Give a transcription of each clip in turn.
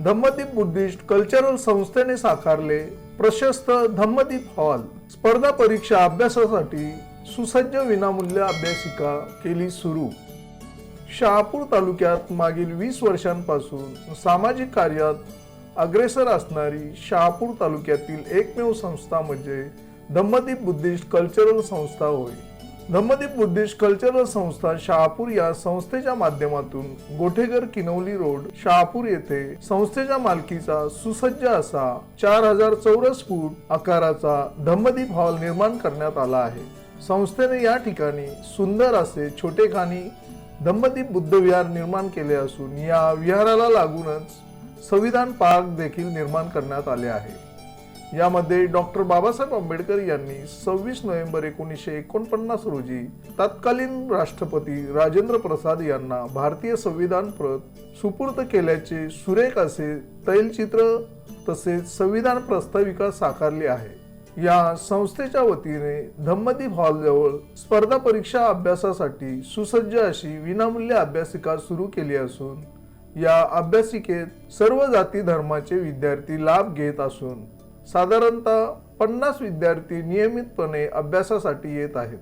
Dhammadeep Buddhist cultural संस्थेने साकारले प्रशस्त धम्मदीप हॉल. स्पर्धा परीक्षा अभ्यासासाठी सुसज्ज विनामूल्य अभ्यासिका केली सुरू. शहापूर तालुक्यात मागील वीस वर्षांपासून सामाजिक कार्यात अग्रेसर असणारी शहापूर तालुक्यातील एकमेव संस्था म्हणजे धम्मदीप बुद्धिस्ट कल्चरल संस्था होय. धम्मदीप बुद्धिस्ट कल्चरल संस्था शहापूर या संस्थेच्या माध्यमातून गोठेघर किनवली रोड शहापूर येथे संस्थेच्या मालकीचा सुसज्ज असा चार हजार चौरस फूट आकाराचा धम्मदीप हॉल निर्माण करण्यात आला आहे. संस्थेने या ठिकाणी सुंदर असे छोटेखानी धम्मदीप बुद्ध विहार निर्माण केले असून या विहाराला लागूनच संविधान पार्क देखील निर्माण करण्यात आले आहे. यामध्ये डॉक्टर बाबासाहेब आंबेडकर यांनी सव्वीस नोव्हेंबर एकोणीसशे एकोणपन्नास रोजी तत्कालीन राष्ट्रपती राजेंद्र प्रसाद यांना भारतीय संविधान प्रत सुपूर्द केल्याचे सुरेख असे तैलचित्र तसेच संविधान प्रस्ताविका साकारली आहे. या संस्थेच्या वतीने धम्मदीप हॉलजवळ स्पर्धा परीक्षा अभ्यासासाठी सुसज्ज अशी विनामूल्य अभ्यासिका सुरू केली असून या अभ्यासिकेत सर्व जाती धर्माचे विद्यार्थी लाभ घेत असून साधारणतः पन्नास विद्यार्थी नियमितपणे अभ्यासासाठी येत आहेत.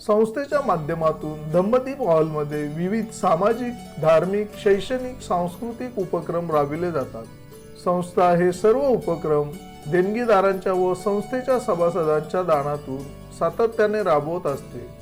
संस्थेच्या माध्यमातून धम्मदीप हॉलमध्ये विविध सामाजिक धार्मिक शैक्षणिक सांस्कृतिक उपक्रम राबविले जातात. संस्था हे सर्व उपक्रम देणगीदारांच्या व संस्थेच्या सभासदांच्या दानातून सातत्याने राबवत असते.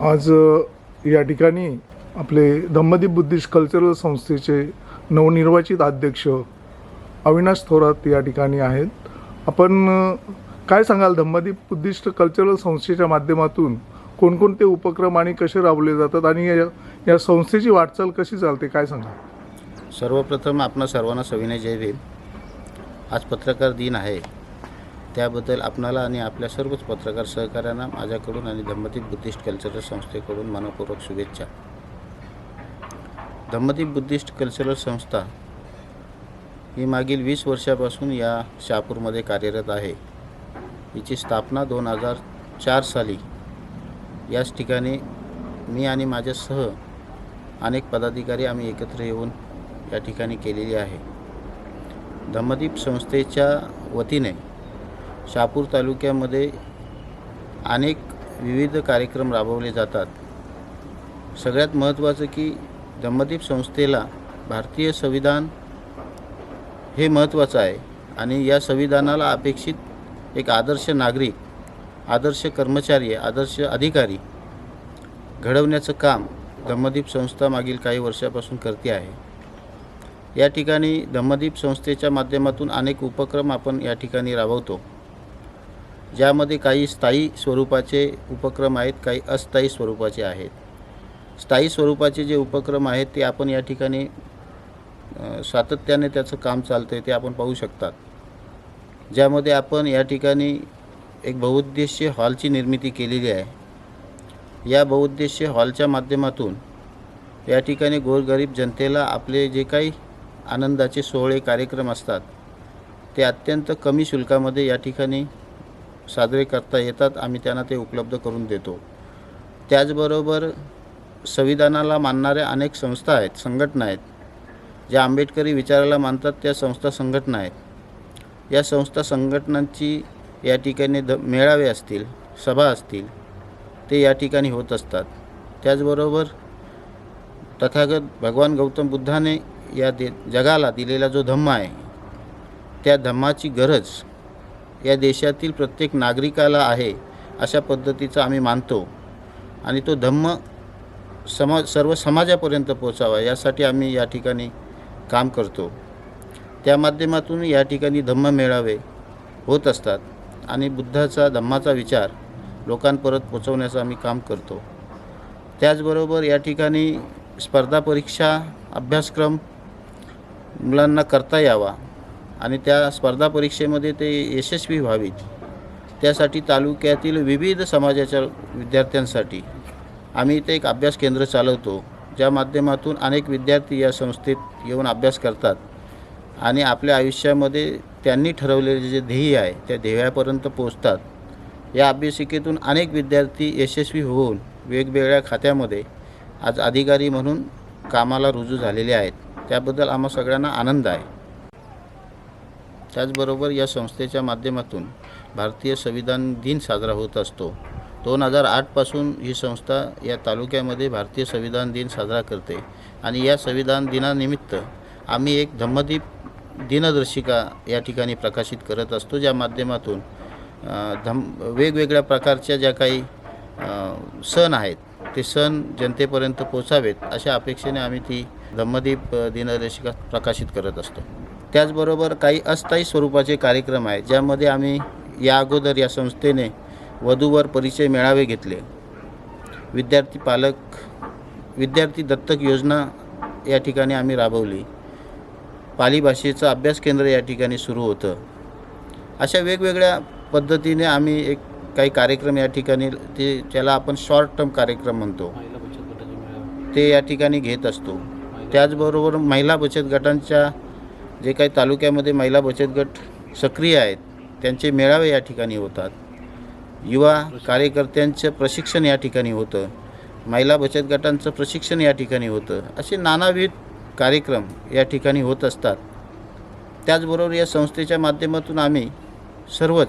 आज या ठिकाणी आपले धम्मदीप बुद्धिस्ट कल्चरल संस्थेचे नवनिर्वाचित अध्यक्ष अविनाश थोरात या ठिकाणी आहेत. आपण काय सांगाल? धम्मदीप बुद्धिस्ट कल्चरल संस्थेच्या माध्यमातून कोणकोणते उपक्रम आणि कसे राबवले जातात आणि या या संस्थेची वाटचाल कशी चालते? काय सांगाल? सर्वप्रथम आपणा सर्वांना सविनय जय भीम. आज पत्रकार दिन आहे. त्याबद्दल आपणाला आणि आपल्या सर्वच पत्रकार सहकाऱ्यांना माझ्याकडून आणि धम्मदीप बुद्धिस्ट कल्चरल संस्थेकडून मनपूर्वक शुभेच्छा. धम्मदीप बुद्धिस्ट कल्चरल संस्था ही मागील वीस वर्षापासून या शहापूरमध्ये कार्यरत आहे. हिची स्थापना दोन हजार चार साली याच ठिकाणी मी आणि माझ्यासह अनेक पदाधिकारी आम्ही एकत्र येऊन या ठिकाणी केलेली आहे. धम्मदीप संस्थेच्या वतीने शहापूर तालुक्यामध्ये अनेक विविध कार्यक्रम राबवले जातात. सगळ्यात महत्त्वाचं की धम्मदीप संस्थेला भारतीय संविधान हे महत्त्वाचं आहे आणि या संविधानाला अपेक्षित एक आदर्श नागरिक आदर्श कर्मचारी आदर्श अधिकारी घडवण्याचं काम धम्मदीप संस्था मागील काही वर्षापासून करते आहे. या ठिकाणी धम्मदीप संस्थेच्या माध्यमातून अनेक उपक्रम आपण या ठिकाणी राबवतो. ज्यामध्ये काही स्थायी स्वरूपाचे उपक्रम आहेत काही अस्थायी स्वरूपाचे आहेत. स्थायी स्वरूपाचे जे उपक्रम आहेत ते आपण या ठिकाणी सातत्याने त्याचं काम चालतं आहे ते आपण पाहू शकतात. ज्यामध्ये आपण या ठिकाणी एक बहुउद्देशीय हॉलची निर्मिती केलेली आहे. या बहुउद्देशीय हॉलच्या माध्यमातून या ठिकाणी गोरगरीब जनतेला आपले जे काही आनंदाचे सोहळे कार्यक्रम असतात ते अत्यंत कमी शुल्कामध्ये या ठिकाणी साजरे करता येतात आम्ही त्यांना ते उपलब्ध करून देतो. त्याचबरोबर संविधानाला मानणाऱ्या अनेक संस्था आहेत संघटना आहेत ज्या आंबेडकरी विचाराला मानतात त्या संस्था संघटना आहेत. या संस्था संघटनांची या ठिकाणी द मेळावे असतील सभा असतील ते या ठिकाणी होत असतात. त्याचबरोबर तथागत भगवान गौतम बुद्धाने या दे जगाला दिलेला जो धम्म आहे त्या धम्माची गरज या देशातील प्रत्येक नागरिकाला आहे अशा पद्धतीचा आम्ही मानतो. आणि तो धम्म समाज सर्व समाजापर्यंत पोचावा यासाठी आम्ही या ठिकाणी काम करतो. त्या माध्यमातून या ठिकाणी धम्म मेळावे होत असतात आणि बुद्धाचा धम्माचा विचार लोकांपर्यंत पोचवण्याचं आम्ही काम करतो. त्याचबरोबर या ठिकाणी स्पर्धा परीक्षा अभ्यासक्रम मुलांना करता यावा. आणि त्या स्पर्धा परीक्षेमध्ये ते यशस्वी व्हावीत. त्यासाठी तालुक्यातील विविध समाजाच्या विद्यार्थ्यांसाठी आम्ही इथे एक अभ्यास केंद्र चालवतो ज्या माध्यमातून अनेक विद्यार्थी या संस्थेत येऊन अभ्यास करतात आणि आपल्या आयुष्यामध्ये त्यांनी ठरवलेले जे ध्येय आहे त्या ध्येयापर्यंत पोचतात या अभ्यासिकेतून अनेक विद्यार्थी यशस्वी होऊन वेगवेगळ्या खात्यामध्ये आज अधिकारी म्हणून कामाला रुजू झालेले आहेत. त्याबद्दल आम्हा सगळ्यांना आनंद आहे. त्याचबरोबर या संस्थेच्या माध्यमातून भारतीय संविधान दिन साजरा होत असतो. दोन हजार आठपासून ही संस्था या तालुक्यामध्ये भारतीय संविधान दिन साजरा करते आणि या संविधान दिनानिमित्त आम्ही एक धम्मदीप दिनदर्शिका या ठिकाणी प्रकाशित करत असतो ज्या माध्यमातून धम वेगवेगळ्या प्रकारच्या ज्या काही सण आहेत ते सण जनतेपर्यंत पोचावेत अशा अपेक्षेने आम्ही ती धम्मदीप दिनदर्शिका प्रकाशित करत असतो. त्याचबरोबर काही अस्थायी स्वरूपाचे कार्यक्रम आहेत ज्यामध्ये आम्ही या अगोदर या संस्थेने वधूवर परिचय मेळावे घेतले. विद्यार्थी पालक विद्यार्थी दत्तक योजना या ठिकाणी आम्ही राबवली. पाली भाषेचं अभ्यास केंद्र या ठिकाणी सुरू होतं. अशा वेगवेगळ्या पद्धतीने आम्ही एक काही कार्यक्रम या ठिकाणी ते त्याला आपण शॉर्ट टर्म कार्यक्रम म्हणतो ते या ठिकाणी घेत असतो. त्याचबरोबर महिला बचत गटांच्या जे काही तालुक्यामध्ये महिला बचत गट सक्रिय आहेत त्यांचे मेळावे या ठिकाणी होतात. युवा कार्यकर्त्यांचं प्रशिक्षण या ठिकाणी होतं. महिला बचत गटांचं प्रशिक्षण या ठिकाणी होतं. असे नानाविध कार्यक्रम या ठिकाणी होत असतात. त्याचबरोबर या संस्थेच्या माध्यमातून आम्ही सर्वच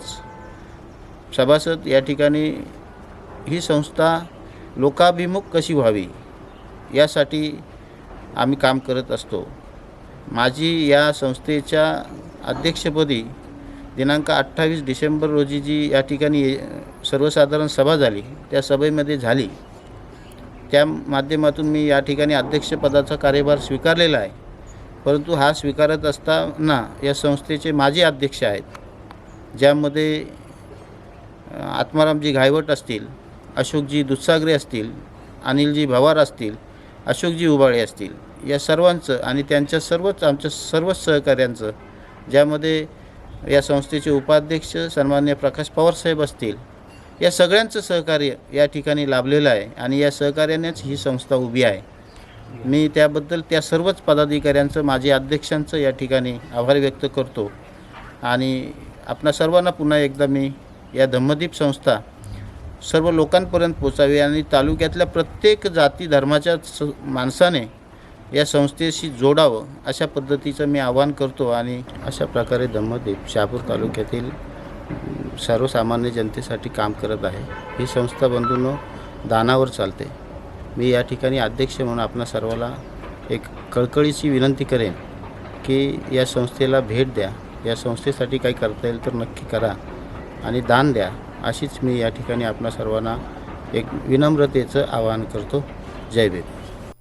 सभासद या ठिकाणी ही संस्था लोकाभिमुख कशी व्हावी यासाठी आम्ही काम करत असतो. माझी या संस्थेच्या अध्यक्षपदी दिनांक अठ्ठावीस डिसेंबर रोजी जी या ठिकाणी सर्वसाधारण सभा झाली त्या सभेमध्ये झाली. त्या माध्यमातून मी या ठिकाणी अध्यक्षपदाचा कार्यभार स्वीकारलेला आहे. परंतु हा स्वीकारत असताना या संस्थेचे माजी अध्यक्ष आहेत ज्यामध्ये आत्मारामजी घायवट असतील अशोकजी दुधसागरे असतील अनिलजी भवार असतील अशोकजी उबाळे असतील. या सर्वांचं आणि त्यांच्या सर्वच आमच्या सर्वच सहकाऱ्यांचं ज्यामध्ये या संस्थेचे उपाध्यक्ष सन्मान्य प्रकाश पवारसाहेब असतील या सगळ्यांचं सहकार्य या ठिकाणी लाभलेलं आहे आणि या सहकार्यानेच ही संस्था उभी आहे. मी त्याबद्दल त्या सर्वच पदाधिकाऱ्यांचं माझे अध्यक्षांचं या ठिकाणी आभार व्यक्त करतो. आणि आपणा सर्वांना पुन्हा एकदा मी या धम्मदीप संस्था सर्व लोकांपर्यंत पोचावी आणि तालुक्यातल्या प्रत्येक जाती धर्माच्या स माणसाने या संस्थेशी जोडावं अशा पद्धतीचं मी आवाहन करतो आणि अशा प्रकारे धम्मदीप शहापूर तालुक्यातील सर्वसामान्य जनतेसाठी काम करत आहे. ही संस्था बंधूंनो दानावर चालते. मी या ठिकाणी अध्यक्ष म्हणून आपणा सर्वाला एक कळकळीची विनंती करेन की या संस्थेला भेट द्या. या संस्थेसाठी काही करता येईल तर नक्की करा आणि दान द्या. अशीच मी या ठिकाणी आपणा सर्वांना एक विनम्रतेचं आवाहन करतो. जय भीम.